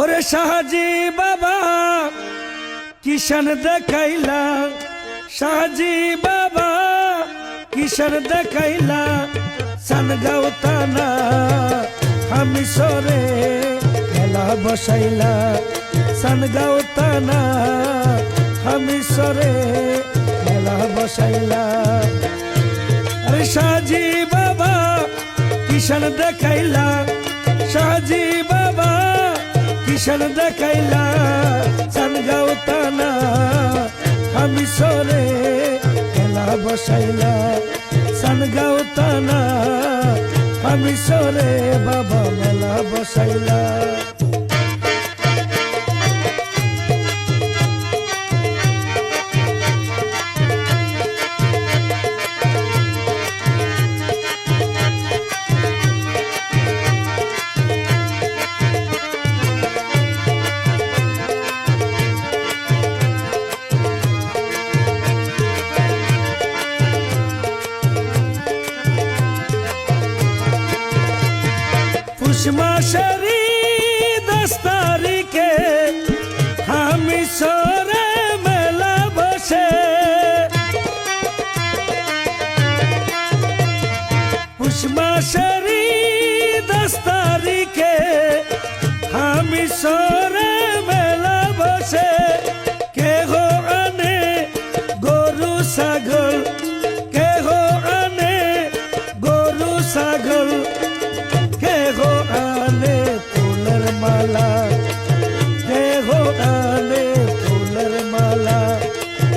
ওরে শাহাজি বাবা কিষান দেখাইলা। শাহাজি বাবা কিষান দেখাইলা। সানগাঁও তানা, আমি সরে মেলা বসাইলা। সানগাঁও তানা, আমি সরে মেলা বসাইলা। আরে শাহাজি বাবা কিষান দেখাইলা। শাহাজি বাবা কিষান দেখাইলা সানগাঁও তানা আমি সরে খেলা বসাইলা সানগাঁও তানা আমি সরে বাবা মেলা বসাইলা। পুষ মাসেরই দশ তারিখে আমি সরে মেলা বসে। পুষ মাসেরই দশ তারিখে আমি সরে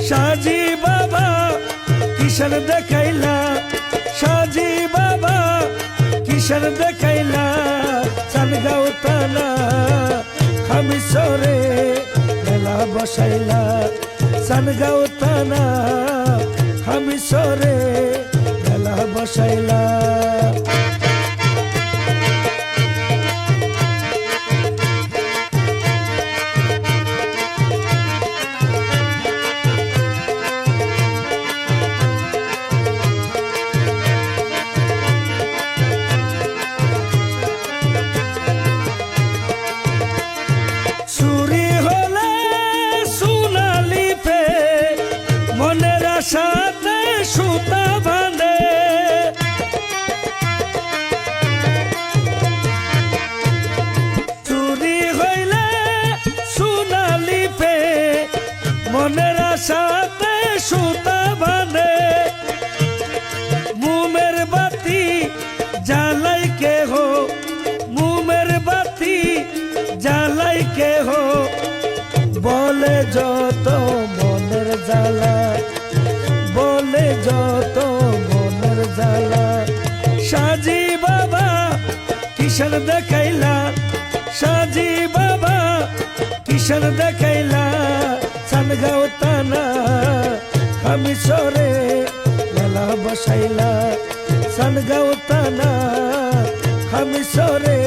সাজি বাবা কিষণ দেখাইলা। সাজি বাবা কিষণ দেখাইলা। সানগাঁও তানা আমি সরে মেলা বসাইলা। সানগাঁও তানা আমি সরে মেলা বসাইলা। মনের আশাতে সুতা বাঁধে। মুমের বাতি জ্বালাই কে হো মুমের বাতি জ্বালাই কে হো বলে যত মনের জ্বালা, বলে যত মনের জ্বালা। সাজি বাবা কিষণ দেখাইলা, সাজি বাবা কিষণ দেখাইলা। সানগাঁও তানা আমি সরে মেলা বসাইলা সানগাঁও তানা আমি সরে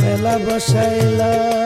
মেলা বসাইলা।